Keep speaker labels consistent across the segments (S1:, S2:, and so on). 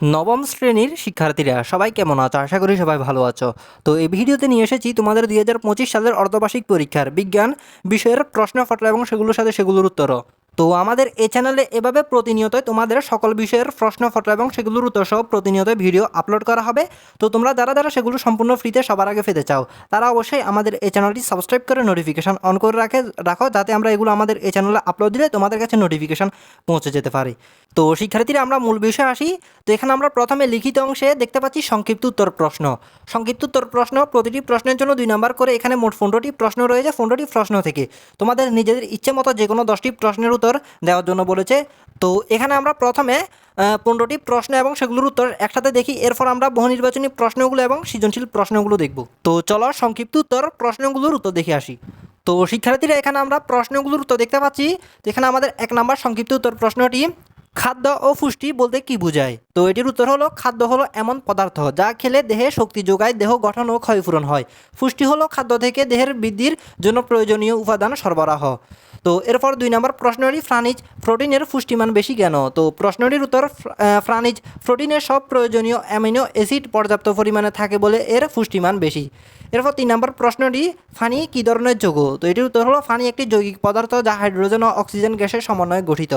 S1: নবম শ্রেণির শিক্ষার্থীরা, সবাই কেমন আছো? আশা করি সবাই ভালো আছো। তো এই ভিডিওতে নিয়ে এসেছি তোমাদের দুই হাজার পঁচিশ সালের অর্ধবার্ষিক পরীক্ষার বিজ্ঞান বিষয়ের প্রশ্ন ফটো এবং সেগুলোর সাথে সেগুলোর উত্তরও। তো আমাদের এই চ্যানেলে এভাবে প্রতিনিয়তই তোমাদের সকল বিষয়ের প্রশ্ন, ফটো এবং সেগুলোর উত্তর সহ প্রতিনিয়ত ভিডিও আপলোড করা হবে। তো তোমরা যারা যারা সেগুলো সম্পূর্ণ ফ্রিতে সবার আগে পেতে চাও, তারা অবশ্যই আমাদের এই চ্যানেলটি সাবস্ক্রাইব করে নোটিফিকেশন অন করে রাখে, রাখো যাতে আমরা এগুলো আমাদের এই চ্যানেলে আপলোড দিলে তোমাদের কাছে নোটিফিকেশন পৌঁছে যেতে পারে। তো শিক্ষার্থীরা আমরা মূল বিষয়ে আসি। তো এখানে আমরা প্রথমে লিখিত অংশে দেখতে পাচ্ছি সংক্ষিপ্ত উত্তর প্রশ্ন। সংক্ষিপ্ত উত্তর প্রশ্ন, প্রতিটি প্রশ্নের জন্য দুই নম্বর করে এখানে মোট পনেরোটি প্রশ্ন রয়েছে, পনেরোটি প্রশ্ন থেকে। তোমাদের নিজেদের ইচ্ছে মতো যে কোনো দশটি প্রশ্নের উত্তর দেওয়ার জন্য বলেছে। তো এখানে আমরা প্রথমে পনেরোটি প্রশ্ন এবং সেগুলোর উত্তর একসাথে দেখি। এরপর আমরা বহু নির্বাচনী প্রশ্নগুলো এবং সৃজনশীল প্রশ্নগুলো দেখব। তো চলো সংক্ষিপ্ত উত্তর প্রশ্নগুলোর উত্তর দেখে আসি। তো শিক্ষার্থীরা, এখানে আমরা প্রশ্নগুলোর উত্তর দেখতে পাচ্ছি। তো এখানে আমাদের এক নম্বর সংক্ষিপ্ত উত্তর প্রশ্নটি, খাদ্য ও পুষ্টি বলতে কি বোঝায়? তো এটির উত্তর হলো, খাদ্য হলো এমন পদার্থ যা খেলে দেহে শক্তি যোগায়, দেহ গঠন ও ক্ষয়পূরণ হয়। পুষ্টি হলো খাদ্য থেকে দেহের বৃদ্ধির জন্য প্রয়োজনীয় উপাদান সরবরাহ। তো এরপর দুই নম্বর প্রশ্নটি, ফ্রানিজ প্রোটিনের পুষ্টিমান বেশি কেন? তো প্রশ্নটির উত্তর ফ্রানিজ প্রোটিনের সব প্রয়োজনীয় অ্যামিনো অ্যাসিড পর্যাপ্ত পরিমাণে থাকে বলে এর পুষ্টিমান বেশি। এরপর তিন নম্বর প্রশ্নটি, ফানি কী ধরনের যৌগ? তো এটির উত্তর হলো, ফানি একটি যৌগিক পদার্থ যা হাইড্রোজেন ও অক্সিজেন গ্যাসের সমন্বয়ে গঠিত।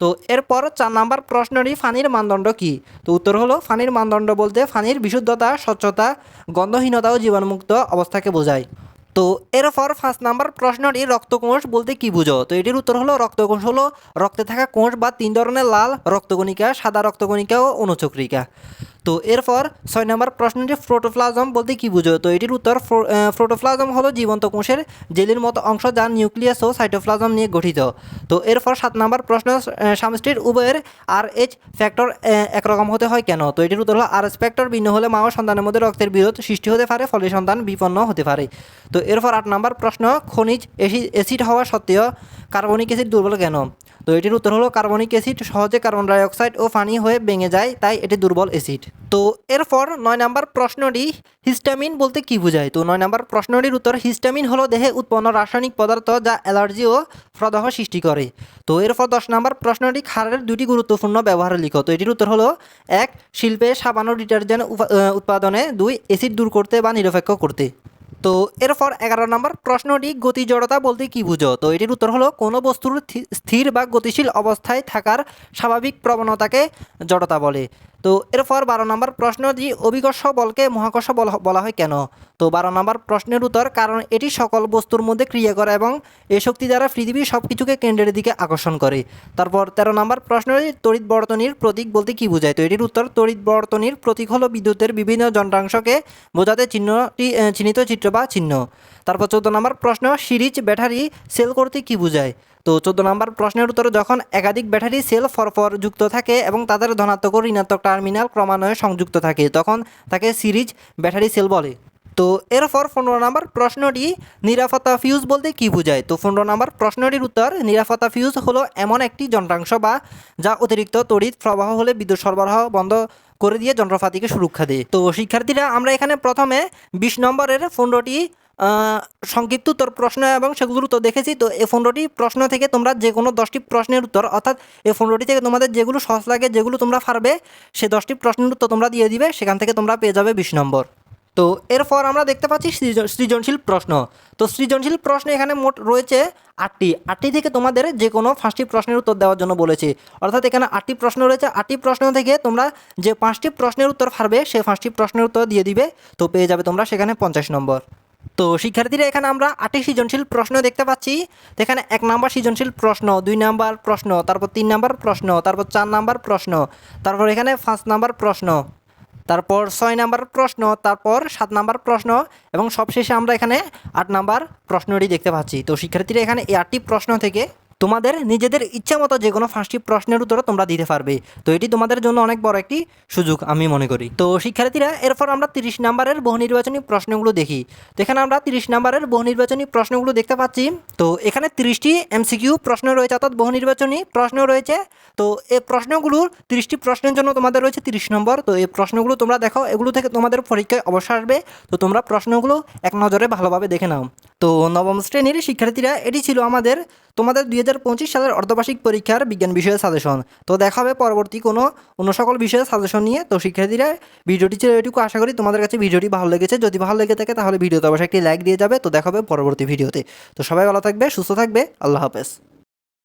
S1: তো এরপর চার নাম্বার প্রশ্নটি, ফানির মানদণ্ড কি? তো উত্তর হলো, ফানির মানদণ্ড বলতে ফানির বিশুদ্ধতা, স্বচ্ছতা, গন্ধহীনতা ও জীবাণুমুক্ত অবস্থাকে বোঝায়। তো এরপর ফার্স্ট নাম্বার প্রশ্নটি রক্তকোষ বলতে কি বুঝো? তো এটির উত্তর হলো রক্তকোষ হলো রক্তে থাকা কোষ বা তিন ধরনের লাল রক্তকণিকা, সাদা রক্তকণিকা ও অনুচক্রিকা। তো এরপর ছয় নম্বর প্রশ্নটি প্রোটোপ্লাজম বলতে কি বুঝো? তো এটির উত্তর প্রোটোপ্লাজম হলো জীবন্ত কোষের জেলির মতো অংশ যা নিউক্লিয়াস ও সাইটোপ্লাজম নিয়ে গঠিত। তো এরপর সাত নম্বর প্রশ্ন সামষ্টির উভয়ের আর এইচ ফ্যাক্টর একরকম হতে হয় কেন? তো এটির উত্তর হলো আর এস ফ্যাক্টর ভিন্ন হলে মা ও সন্তানের মধ্যে রক্তের বিরোধ সৃষ্টি হতে পারে, ফলে সন্তান বিপন্ন হতে পারে। তো এরপর আট নম্বর প্রশ্ন, খনিজ অ্যাসিড হওয়া সত্ত্বেও কার্বনিক অ্যাসিড দুর্বল কেন? তো এটির উত্তর হলো কার্বনিক অ্যাসিড সহজে কার্বন ডাইঅক্সাইড ও পানি হয়ে ভেঙে যায়, তাই এটি দুর্বল অ্যাসিড। তো এরপর নয় নাম্বার প্রশ্নটি হিস্টামিন বলতে কি বোঝায়? তো নয় নাম্বার প্রশ্নটির উত্তর হিস্টামিন হলো দেহে উৎপন্ন রাসায়নিক পদার্থ যা অ্যালার্জি ও প্রদাহ সৃষ্টি করে। তো এরপর দশ নাম্বার প্রশ্নটি খারের দুটি গুরুত্বপূর্ণ ব্যবহার লিখো। তো এটির উত্তর হলো, এক, শিল্পে সাবান ডিটারজেন্ট উৎপাদনে, দুই, অ্যাসিড দূর করতে বা নিরপেক্ষ করতে। তো এরপর এগারো নম্বর প্রশ্নটি গতি জড়তা বলতে কি বুঝো? তো এটির উত্তর হলো, কোনো বস্তুর স্থির বা গতিশীল অবস্থায় থাকার স্বাভাবিক প্রবণতাকে জড়তা বলে। তো এরপর বারো নম্বর প্রশ্নটি অভিকর্ষ বলকে মহাকর্ষ বল হয় কেন? তো বারো নম্বর প্রশ্নের উত্তর, কারণ এটি সকল বস্তুর মধ্যে ক্রিয়া করে এবং এ শক্তি দ্বারা পৃথিবীর সব কিছুকে কেন্দ্রের দিকে আকর্ষণ করে। তারপর তেরো নম্বর প্রশ্নটি তড়িৎ বর্তনীর প্রতীক বলতে কি বোঝায়? তো এটির উত্তর, তড়িৎ বর্তনীর প্রতীক হলো বিদ্যুতের বিভিন্ন যন্ত্রাংশকে বোঝাতে চিহ্নটি চিহ্নিত চিত্র বা চিহ্ন। তারপর চোদ্দ নম্বর প্রশ্ন, সিরিজ ব্যাটারি সেল করতে কি বোঝায়? তো চোদ্দ নম্বর প্রশ্নের উত্তরে যখন একাধিক ব্যাটারি সেল ফরফর যুক্ত থাকে এবং তাদের ধনাত্মক ও ঋণাত্মক টার্মিনাল ক্রমান্বয়ে সংযুক্ত থাকে, তখন তাকে সিরিজ ব্যাটারি সেল বলে। তো এরপর পনেরো নম্বর প্রশ্নটি নিরাপত্তা ফিউজ বলতে কি বোঝায়? তো পনেরো নম্বর প্রশ্নটির উত্তর, নিরাপত্তা ফিউজ হলো এমন একটি যন্ত্রাংশ বা যা অতিরিক্ত তড়িৎ প্রবাহ হলে বিদ্যুৎ সরবরাহ বন্ধ করে দিয়ে যন্ত্রপাতিকে সুরক্ষা দেয়। তো শিক্ষার্থীরা, আমরা এখানে প্রথমে বিশ নম্বরের পনেরোটি সংক্ষিপ্ত উত্তর প্রশ্ন এবং সেগুলোর উত্তর দেখেছি। তো এই পনেরোটি প্রশ্ন থেকে তোমরা যে কোনো দশটি প্রশ্নের উত্তর, অর্থাৎ এই পনেরোটি থেকে তোমাদের যেগুলো সহজ লাগে, যেগুলো তোমরা পারবে, সে দশটি প্রশ্নের উত্তর তোমরা দিয়ে দিবে, সেখান থেকে তোমরা পেয়ে যাবে বিশ নম্বর। তো এরপর আমরা দেখতে পাচ্ছি সৃজনশীল প্রশ্ন। তো সৃজনশীল প্রশ্ন এখানে মোট রয়েছে আটটি। আটটি থেকে তোমাদের যে কোনো পাঁচটি প্রশ্নের উত্তর দেওয়ার জন্য বলেছে। অর্থাৎ এখানে আটটি প্রশ্ন রয়েছে। আটটি প্রশ্ন থেকে তোমরা যে পাঁচটি প্রশ্নের উত্তর পারবে সেই পাঁচটি প্রশ্নের উত্তর দিয়ে দিবে। তো পেয়ে যাবে তোমরা সেখানে পঞ্চাশ নম্বর। তো শিক্ষার্থীরা, এখানে আমরা আটটি সৃজনশীল প্রশ্ন দেখতে পাচ্ছি। তো এখানে এক নাম্বার সৃজনশীল প্রশ্ন, দুই নাম্বার প্রশ্ন, তারপর তিন নাম্বার প্রশ্ন, তারপর চার নাম্বার প্রশ্ন, তারপর এখানে পাঁচ নাম্বার প্রশ্ন, তারপর ছয় নাম্বার প্রশ্ন, তারপর সাত নাম্বার প্রশ্ন এবং সবশেষে আমরা এখানে আট নাম্বার প্রশ্নটি দেখতে পাচ্ছি। তো শিক্ষার্থীরা, এখানে এই আটটি প্রশ্ন থেকে তোমাদের নিজেদের ইচ্ছা মতো যে কোনো পাঁচটি প্রশ্নের উত্তর তোমরা দিতে পারবে। তো এটি তোমাদের জন্য অনেক বড় একটি সুযোগ, আমি মনে করি। তো শিক্ষার্থীরা, এরপর আমরা তিরিশ নাম্বারের বহু নির্বাচনী প্রশ্নগুলো দেখি। তো এখানে আমরা তিরিশ নাম্বারের বহু নির্বাচনী প্রশ্নগুলো দেখতে পাচ্ছি। তো এখানে তিরিশটি এমসিকিউ প্রশ্ন রয়েছে, অর্থাৎ বহু নির্বাচনী প্রশ্ন রয়েছে। তো এই প্রশ্নগুলোর তিরিশটি প্রশ্নের জন্য তোমাদের রয়েছে তিরিশ নম্বর। তো এই প্রশ্নগুলো তোমরা দেখো, এগুলো থেকে তোমাদের পরীক্ষায় অবশ্যই আসবে। তো তোমরা প্রশ্নগুলো এক নজরে ভালোভাবে দেখে নাও। তো নবম শ্রেণির শিক্ষার্থীরা, এটি ছিল আমাদের, তোমাদের দুই হাজার পঁচিশ সালের অর্ধবার্ষিক পরীক্ষার বিজ্ঞান বিষয়ে সাজেশন। তো দেখা হবে পরবর্তী কোনো, অন্য সকল বিষয়ে সাজেশন নিয়ে। তো শিক্ষার্থীরা, ভিডিওটি ছিল এটুকু, আশা করি তোমাদের কাছে ভিডিওটি ভালো লেগেছে। যদি ভালো লেগে থাকে, তাহলে ভিডিওতে অবশ্যই একটি লাইক দিয়ে যাবে। তো দেখা হবে পরবর্তী ভিডিওতে। তো সবাই ভালো থাকবে, সুস্থ থাকবে। আল্লাহ হাফেজ।